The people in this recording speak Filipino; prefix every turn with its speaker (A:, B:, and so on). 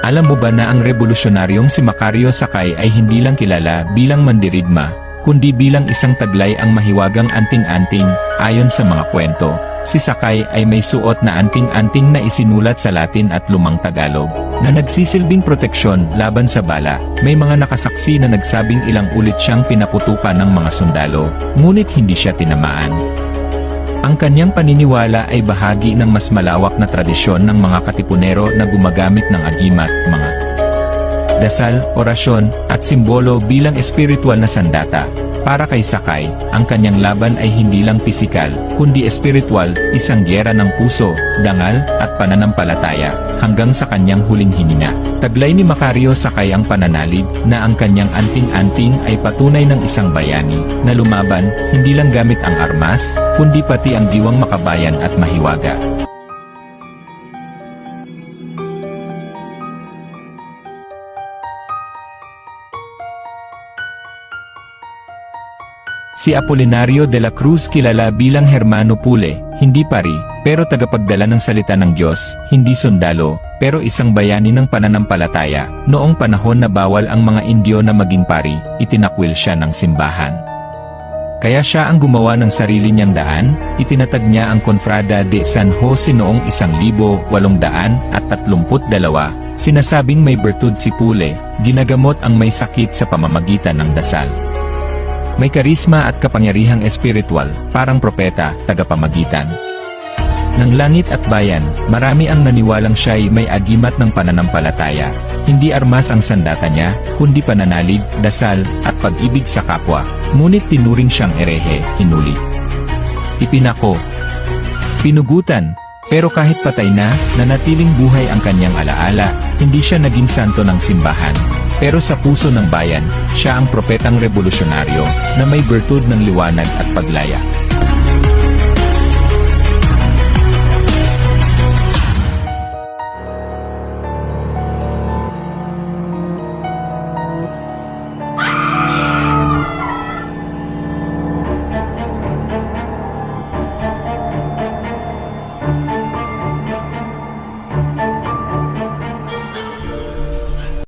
A: Alam mo ba na ang revolusyonaryong si Macario Sakay ay hindi lang kilala bilang mandirigma, kundi bilang isang taglay ang mahiwagang anting-anting, ayon sa mga kwento. Si Sakay ay may suot na anting-anting na isinulat sa Latin at lumang Tagalog, na nagsisilbing proteksyon laban sa bala. May mga nakasaksi na nagsabing ilang ulit siyang pinaputukan ng mga sundalo, ngunit hindi siya tinamaan. Ang kanyang paniniwala ay bahagi ng mas malawak na tradisyon ng mga katipunero na gumagamit ng agimat, mga dasal, orasyon, at simbolo bilang espiritual na sandata. Para kay Sakay, ang kanyang laban ay hindi lang pisikal, kundi espiritual, isang gyera ng puso, dangal, at pananampalataya, hanggang sa kanyang huling hininga. Taglay ni Macario Sakay ang pananalig na ang kanyang anting-anting ay patunay ng isang bayani na lumaban, hindi lang gamit ang armas, kundi pati ang diwang makabayan at mahiwaga. Si Apolinario de la Cruz kilala bilang Hermano Pule, hindi pari, pero tagapagdala ng salita ng Diyos, hindi sundalo, pero isang bayani ng pananampalataya. Noong panahon na bawal ang mga Indyo na maging pari, itinakwil siya ng simbahan. Kaya siya ang gumawa ng sarili niyang daan, itinatag niya ang Confrada de San Jose noong 1832, sinasabing may bertud si Pule, ginagamot ang may sakit sa pamamagitan ng dasal. May karisma at kapangyarihang espiritual, parang propeta, tagapamagitan. Ng langit at bayan, marami ang naniwalang siya'y may agimat ng pananampalataya. Hindi armas ang sandata niya, kundi pananalig, dasal, at pag-ibig sa kapwa. Ngunit tinuring siyang erehe, hinuli. Ipinako. Pinugutan. Pero kahit patay na, nanatiling buhay ang kanyang alaala, hindi siya naging santo ng simbahan. Pero sa puso ng bayan, siya ang propetang revolusyonaryo na may bertud ng liwanag at paglaya.